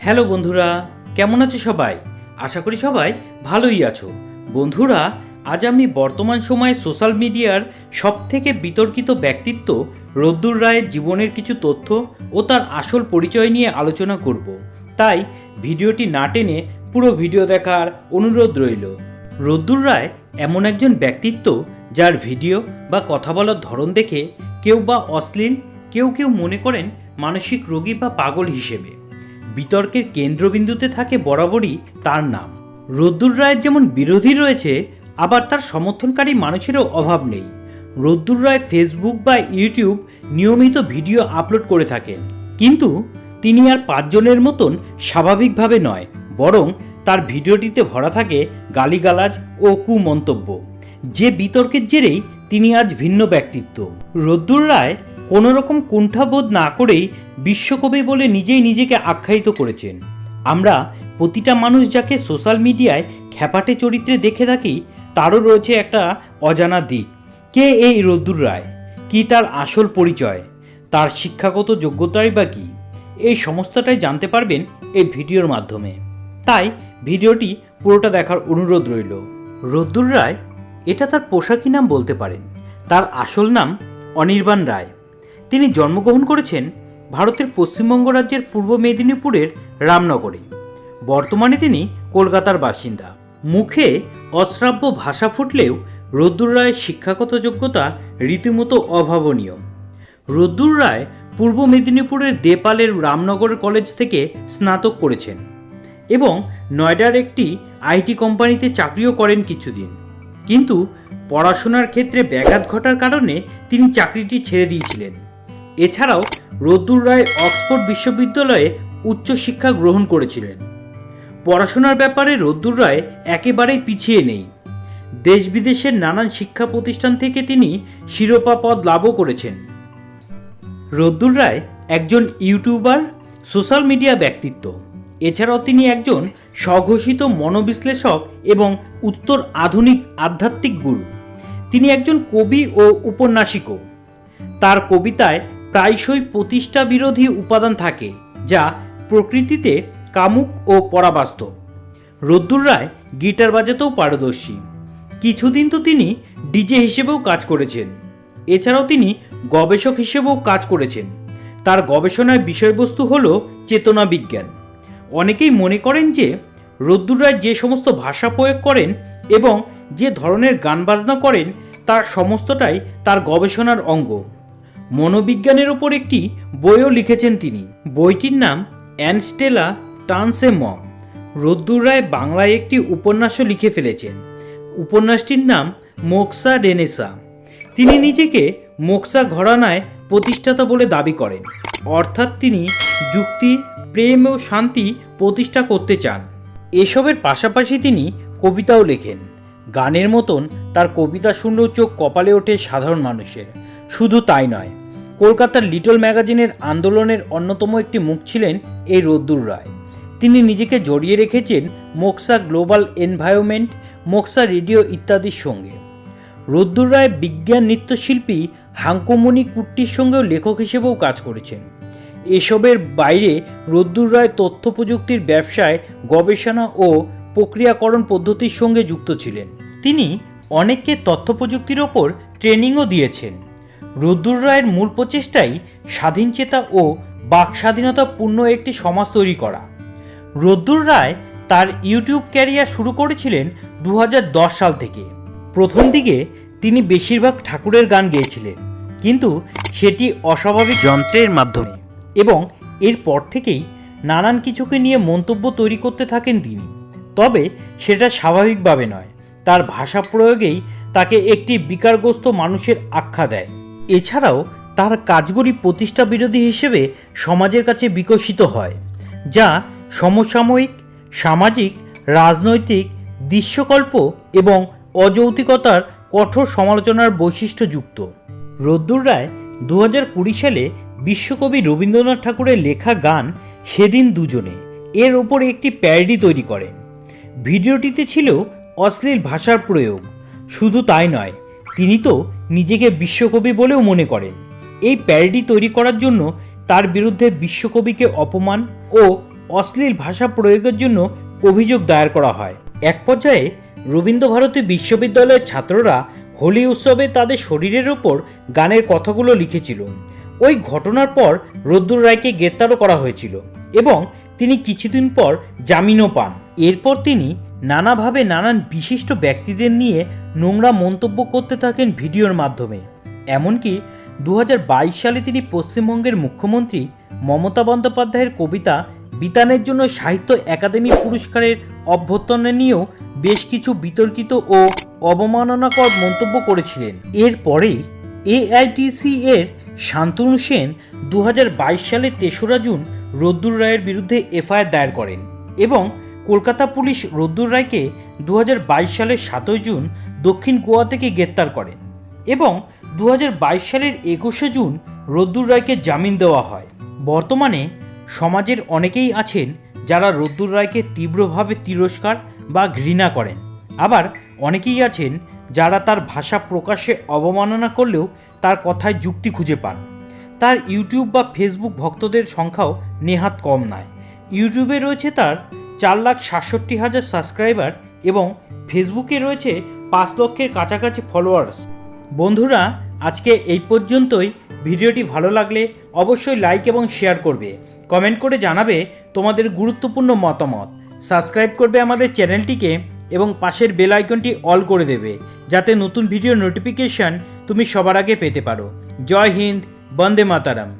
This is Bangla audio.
হ্যালো বন্ধুরা, কেমন আছো সবাই? আশা করি সবাই ভালোই আছো। বন্ধুরা, আজ আমি বর্তমান সময়ে সোশ্যাল মিডিয়ার সবথেকে বিতর্কিত ব্যক্তিত্ব রদ্দুর রায়ের জীবনের কিছু তথ্য ও তার আসল পরিচয় নিয়ে আলোচনা করব। তাই ভিডিওটি না টেনে পুরো ভিডিও দেখার অনুরোধ রইল। রদ্দুর রায় এমন একজন ব্যক্তিত্ব যার ভিডিও বা কথা বলার ধরন দেখে কেউ বা অশ্লীল, কেউ কেউ মনে করেন মানসিক রোগী বা পাগল হিসেবে। বিতর্কের কেন্দ্রবিন্দুতে থাকে বরাবরই তার নাম। রদ্দুর রায়ের যেমন বিরোধী রয়েছে, আবার তার সমর্থনকারী মানুষেরও অভাব নেই। রদ্দুর রায় ফেসবুক বা ইউটিউব নিয়মিত ভিডিও আপলোড করে থাকেন। কিন্তু তিনি আর পাঁচজনের মতন স্বাভাবিকভাবে নয়, বরং তার ভিডিওটিতে ভরা থাকে গালিগালাজ ও কুমন্তব্য। যে বিতর্কের জেরেই তিনি আজ ভিন্ন ব্যক্তিত্ব। রদ্দুর রায় কোনো রকম কুণ্ঠাবোধ না করেই বিশ্বকবি বলে নিজেই নিজেকে আখ্যায়িত করেছেন। আমরা প্রতিটা মানুষ যাকে সোশ্যাল মিডিয়ায় খ্যাপাটে চরিত্রে দেখে থাকি, তারও রয়েছে একটা অজানা দিক। কে এই রদ্দুর রায়? কি তার আসল পরিচয়? তার শিক্ষাগত যোগ্যতাই বা কী? এই সমস্তটাই জানতে পারবেন এই ভিডিওর মাধ্যমে। তাই ভিডিওটি পুরোটা দেখার অনুরোধ রইল। রদ্দুর রায়, এটা তার পোশাকি নাম বলতে পারেন। তার আসল নাম অনির্বাণ রায়। তিনি জন্মগ্রহণ করেছেন ভারতের পশ্চিমবঙ্গ রাজ্যের পূর্ব মেদিনীপুরের রামনগরে। বর্তমানে তিনি কলকাতার বাসিন্দা। মুখে অশ্রাব্য ভাষা ফুটলেও রদ্দুর রায়ের শিক্ষাগত যোগ্যতা রীতিমতো অভাবনীয়। রদ্দুর রায় পূর্ব মেদিনীপুরের দেপালের রামনগর কলেজ থেকে স্নাতক করেছেন এবং নয়ডার একটি আইটি কোম্পানিতে চাকরিও করেন কিছুদিন। কিন্তু পড়াশোনার ক্ষেত্রে ব্যাঘাত ঘটার কারণে তিনি চাকরিটি ছেড়ে দিয়েছিলেন। এছাড়াও রদ্দুর রায় অক্সফোর্ড বিশ্ববিদ্যালয়ে উচ্চশিক্ষা গ্রহণ করেছিলেন। পড়াশোনার ব্যাপারে রদ্দুর রায় একেবারেই পিছিয়ে নেই। দেশ বিদেশের নানান শিক্ষা প্রতিষ্ঠান থেকে তিনি শিরোপা পদ লাভও করেছেন। রদ্দুর রায় একজন ইউটিউবার, সোশ্যাল মিডিয়া ব্যক্তিত্ব। এছাড়াও তিনি একজন স্বঘোষিত মনোবিশ্লেষক এবং উত্তর আধুনিক আধ্যাত্মিক গুরু। তিনি একজন কবি ও উপন্যাসিকও। তার কবিতায় প্রায়শই প্রতিষ্ঠা বিরোধী উপাদান থাকে, যা প্রকৃতিতে কামুক ও পরাবাস্তব রদ্দুর রায় গিটার বাজাতেও পারদর্শী। কিছুদিন তো তিনি ডিজে হিসেবেও কাজ করেছেন। এছাড়াও তিনি গবেষক হিসেবেও কাজ করেছেন। তার গবেষণার বিষয়বস্তু হল চেতনা বিজ্ঞান। অনেকেই মনে করেন যে রদ্দুর রায় যে সমস্ত ভাষা প্রয়োগ করেন এবং যে ধরনের গান বাজনা করেন, তার সমস্তটাই তার গবেষণার অঙ্গ। মনোবিজ্ঞানের ওপর একটি বইও লিখেছেন তিনি। বইটির নাম অ্যানস্টেলা টানসে মম রদ্দুর রায় বাংলায় একটি উপন্যাসও লিখে ফেলেছেন। উপন্যাসটির নাম মোক্সা রেনেসা তিনি নিজেকে মোক্সা ঘরানায় প্রতিষ্ঠাতা বলে দাবি করেন। অর্থাৎ তিনি যুক্তি, প্রেম ও শান্তি প্রতিষ্ঠা করতে চান। এসবের পাশাপাশি তিনি কবিতাও লেখেন। গানের মতন তার কবিতা শুনলেও চোখ কপালে ওঠে সাধারণ মানুষের। শুধু তাই নয় কলকাতার লিটল ম্যাগাজিনের আন্দোলনের অন্যতম একটি মুখ ছিলেন এই রদ্দুর রায়। তিনি নিজেকে জড়িয়ে রেখেছেন Moxa global environment, Moxa radio ইত্যাদির সঙ্গে। রদ্দুর রায় বিজ্ঞান নৃত্যশিল্পী হাঙ্কুমণি কুট্টির সঙ্গেও লেখক হিসেবেও কাজ করেছেন। এসবের বাইরে রদ্দুর রায় তথ্য প্রযুক্তির ব্যবসায় গবেষণা ও প্রক্রিয়াকরণ পদ্ধতির সঙ্গে যুক্ত ছিলেন। তিনি অনেককে তথ্য প্রযুক্তির ওপর ট্রেনিংও দিয়েছেন। রদ্দুর রায়ের মূল প্রচেষ্টাই স্বাধীনচেতা ও বাক স্বাধীনতাপূর্ণ একটি সমাজ তৈরি করা। রদ্দুর রায় তার ইউটিউব ক্যারিয়ার শুরু করেছিলেন দু হাজার দশ সাল থেকে। প্রথম দিকে তিনি বেশিরভাগ ঠাকুরের গান গেয়েছিলেন, কিন্তু সেটি অস্বাভাবিক যন্ত্রের মাধ্যমে এবং এরপর থেকেই নানান কিছুকে নিয়ে মন্তব্য তৈরি করতে থাকেন তিনি। তবে সেটা স্বাভাবিকভাবে নয়, তার ভাষা প্রয়োগেই তাকে একটি বিকারগ্রস্ত মানুষের আখ্যা দেয়। এছাড়াও তার কাজগুলি প্রতিষ্ঠা বিরোধী হিসেবে সমাজের কাছে বিকশিত হয়, যা সমসাময়িক, সামাজিক, রাজনৈতিক, দৃশ্যকল্প এবং অযৌক্তিকতার কঠোর সমালোচনার বৈশিষ্ট্যযুক্ত। রোদ্দুর রায় দু হাজার কুড়ি সালে বিশ্বকবি রবীন্দ্রনাথ ঠাকুরের লেখা গান সেদিন দুজনে এর ওপরে একটি প্যারডি তৈরি করেন। ভিডিওটিতে ছিল অশ্লীল ভাষার প্রয়োগ। শুধু তাই নয় তিনি তো নিজেকে বিশ্বকবি বলেও মনে করেন। এই প্যারডি তৈরি করার জন্য তার বিরুদ্ধে বিশ্বকবিকে অপমান ও অশ্লীল ভাষা প্রয়োগের জন্য অভিযোগ দায়ের করা হয়। এক পর্যায়ে রবীন্দ্রভারতী বিশ্ববিদ্যালয়ের ছাত্ররা হোলি উৎসবে তাদের শরীরের ওপর গানের কথাগুলো লিখেছিল। ওই ঘটনার পর রদ্দুর রায়কে গ্রেপ্তারও করা হয়েছিল এবং তিনি কিছুদিন পর জামিনও পান। এরপর তিনি নানাভাবে নানান বিশিষ্ট ব্যক্তিদের নিয়ে নোংরা মন্তব্য করতে থাকেন ভিডিওর মাধ্যমে। এমনকি দু হাজার বাইশ সালে তিনি পশ্চিমবঙ্গের মুখ্যমন্ত্রী মমতা বন্দ্যোপাধ্যায়ের কবিতা বিতানের জন্য সাহিত্য একাডেমি পুরস্কারের অভ্যর্থনা নিয়েও বেশ কিছু বিতর্কিত ও অবমাননাকর মন্তব্য করেছিলেন। এরপরেই এআইটিসি এর শান্তনু সেন দু হাজার বাইশ সালে তেসরা জুন রদ্দুর রায়ের বিরুদ্ধে এফআইআর দায়ের করেন এবং কলকাতা পুলিশ রদ্দুর রায়কে দু হাজার বাইশ সালের সাতই জুন দক্ষিণ গোয়া থেকে গ্রেপ্তার করেন এবং দু হাজার বাইশ সালের একুশে জুন রদ্দুর রায়কে জামিন দেওয়া হয়। বর্তমানে সমাজের অনেকেই আছেন যারা রদ্দুর রায়কে তীব্রভাবে তিরস্কার বা ঘৃণা করেন। আবার অনেকেই আছেন যারা তার ভাষা প্রকাশে অবমাননা করলেও তার কথায় যুক্তি খুঁজে পান। তার ইউটিউব বা ফেসবুক ভক্তদের সংখ্যাও নেহাত কম নয়। ইউটিউবে রয়েছে তার চার লাখ সাতষট্টি হাজার সাবস্ক্রাইবার এবং ফেসবুকে রয়েছে পাঁচ লক্ষের কাছাকাছি ফলোয়ার্স বন্ধুরা, আজকে এই পর্যন্তই। ভিডিওটি ভালো লাগলে অবশ্যই লাইক এবং শেয়ার করবে। কমেন্ট করে জানাবে তোমাদের গুরুত্বপূর্ণ মতামত। সাবস্ক্রাইব করবে আমাদের চ্যানেলটিকে এবং পাশের বেল আইকনটি অল করে দেবে, যাতে নতুন ভিডিও নোটিফিকেশান তুমি সবার আগে পেতে পারো। জয় হিন্দ, বন্দে মাতারাম।